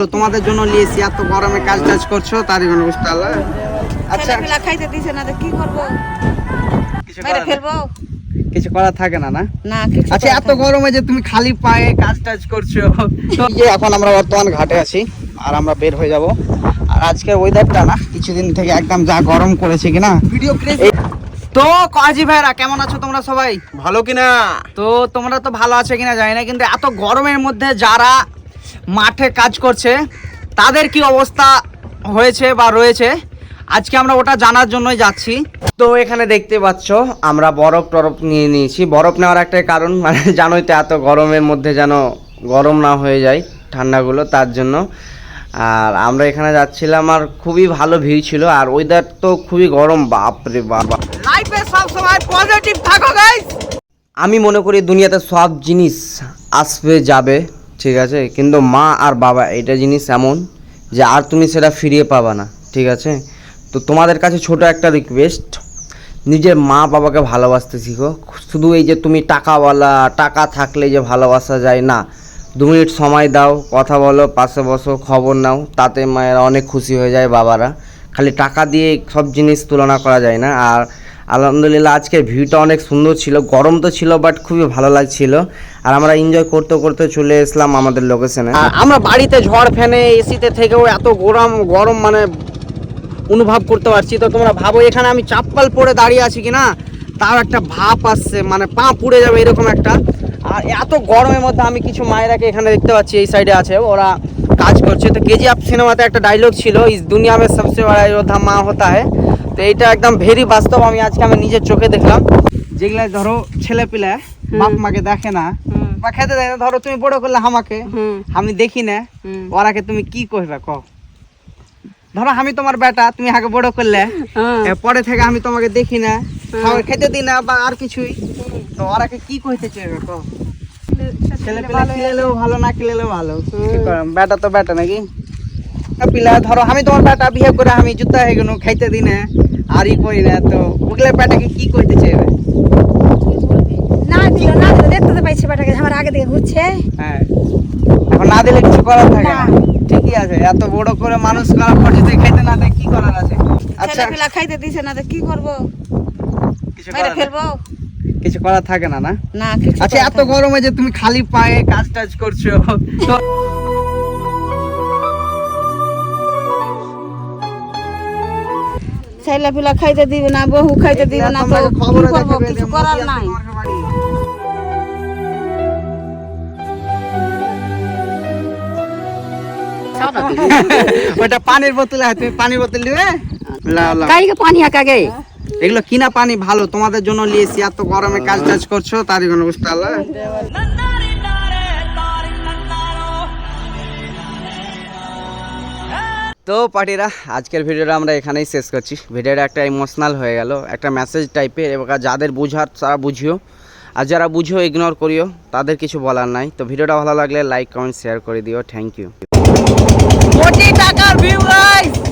তো তোমাদের জন্য নিয়েছি এত গরমে কাজ টাজ করছ তারই জন্য বুঝতে পারলে? আচ্ছা। খাইতে দিছে না তো কি করব? কিছু মেরে ফেলব কিছু করার থাকে না না? আচ্ছা এত গরমে যে তুমি খালি পায়ে কাজ টাজ করছ। তো যে এখন আমরা বর্তমান ঘাটে আছি আর আমরা বের হয়ে যাব। আর আজকের ওয়েদারটা না কিছুদিন থেকে একদম যা গরম করেছে কিনা। ভিডিও তো কাজী ভাইরা কেমন আছো তোমরা সবাই? ভালো কিনা? তো তোমরা তো ভালো আছে কিনা জানি না কিন্তু এত গরমের মধ্যে যারা মাঠে কাজ করছে। তাদের কি অবস্থা হয়েছে বা রয়েছে? আজকে আমরা ওটা জানার জন্যই যাচ্ছি। তো এখানে দেখতে পাচ্ছ আমরা বরফ টরফ নিয়ে নিয়েছি। বরফ নেওয়ার একটাই কারণ মানে জানোই তো এত গরমের মধ্যে যেন গরম না হয়ে যায় ঠান্ডাগুলো তার জন্য। আর আমরা এখানে যাচ্ছিলাম আর খুবই ভালো ভিড় ছিল আর ওয়েদার তো খুবই গরম বাপরে বাবা লাইফে সব সময় পজিটিভ থাকো গাইস আমি মনে করি দুনিয়াতে সব জিনিস আসবে যাবে। ঠিক আছে? কিন্তু মা আর বাবা এটা জিনিস এমন যে আর তুমি সেটা ফিরিয়ে পাবা না, ঠিক আছে? তো তোমাদের কাছে ছোট একটা রিকোয়েস্ট নিজের মা বাবাকে ভালোবাসতে শিখো। শুধু এই যে তুমি টাকাওয়ালা, টাকা থাকলে যে ভালোবাসা যায় না। দু মিনিট সময় দাও, কথা বলো, পাশে বসো, খবর নাও, তাতে মায়েরা অনেক খুশি হয়ে যায় বাবারা। খালি টাকা দিয়ে সব জিনিস তুলনা করা যায় না। আর আলহামদুলিল্লাহ, আজকের ভিউটা অনেক সুন্দর ছিল, গরম তো ছিল বাট খুবই ভালো লাগছিল। আর আমরা এনজয় করতে করতে চলে এসলাম আমাদের লোকেশনে আমরা বাড়িতে ঝড় ফ্যানে এসিতে থেকেও এত গরম গরম মানে অনুভব করতে পারছি। তো তোমরা ভাবো, এখানে আমি চাপ্পাল পরে দাঁড়িয়ে আছি কিনা? তার একটা ভাপ আসছে মানে পা পুড়ে যাবে এরকম একটা। আর এত গরমের মধ্যে আমি কিছু মায়েরাকে এখানে দেখতে পাচ্ছি, এই সাইডে আছে। ওরা কাজ করছে। তো কেজিএফ সিনেমাতে একটা ডায়লগ ছিল, ইস দুনিয়া মে সবসে বড়া যোদ্ধা মা হতা है তো এইটা একদম ভেরি বাস্তব, আমি আজকে আমি নিজের চোখে দেখলাম। যেগুলা ধরো ছেলে পিলা বাপ মাকে দেখে না। বা খেতে দেয় না ধরো তুমি বড় করলে আমাকে আমি দেখি না। ওরাকে তুমি কি কইবে ক ধরো আমি তোমার বেটা তুমি আগে বড় করলে। পরে থেকে আমি তোমাকে দেখি না খাবার খেতে দিই না বা আর কিছুই। তো ওরাকে কি কইতে চাইবে ক ছেলে পিলা খেলেও ভালো না খেলেও ভালো। বেটা তো বেটা নাকি? পিলা ধরো আমি তোমার বেটা বিয়ে করে আমি জুতা হয়ে গেল খাইতে দিই না আর ই করি না তো ওগুলা বেটাকে কি কইতে চাইবে? দিল না দিল দেখতে তো পাইছি বেটাকে আমার আগে দিকে ঘুরছে। হ্যাঁ। এখন না দিলে কিছু করার থাকে না। ঠিকই আছে এত বড় করে মানুষ করা পড়ছে খাইতে না দেয় কি করার আছে? আচ্ছা। ছেলেপিলা খাইতে দিছে না কি করব? কিছু করার ফেলব কিছু করার থাকে না না? না আচ্ছা এত গরমে যে তুমি খালি পায়ে কাজ টাজ করছ। তো ছেলেপিলা খাইতে দিবে না বহু খাইতে দিবে না তো কি করব? কিছু করার নাই। ওটা পানির বোতল আছে তুমি পানির বোতল দিবে। কাইকে পানি আগে এগুলো কিনা পানি ভালো তোমাদের জন্য নিয়েছি এত গরমে কাজ টাজ করছ তারই জন্য বুঝতে তো পার্টিরা আজকের ভিডিওটা আমরা এখানেই শেষ করছি। ভিডিওটা একটা ইমোশনাল হয়ে গেল একটা মেসেজ টাইপের এবার যাদের বুঝার তারা বুঝিও। আর যারা বুঝিও ইগনোর করিও তাদের কিছু বলার নাই। তো ভিডিওটা ভালো লাগলে লাইক কমেন্ট শেয়ার করে দিও। Thank you টাকার ভিউ গাইস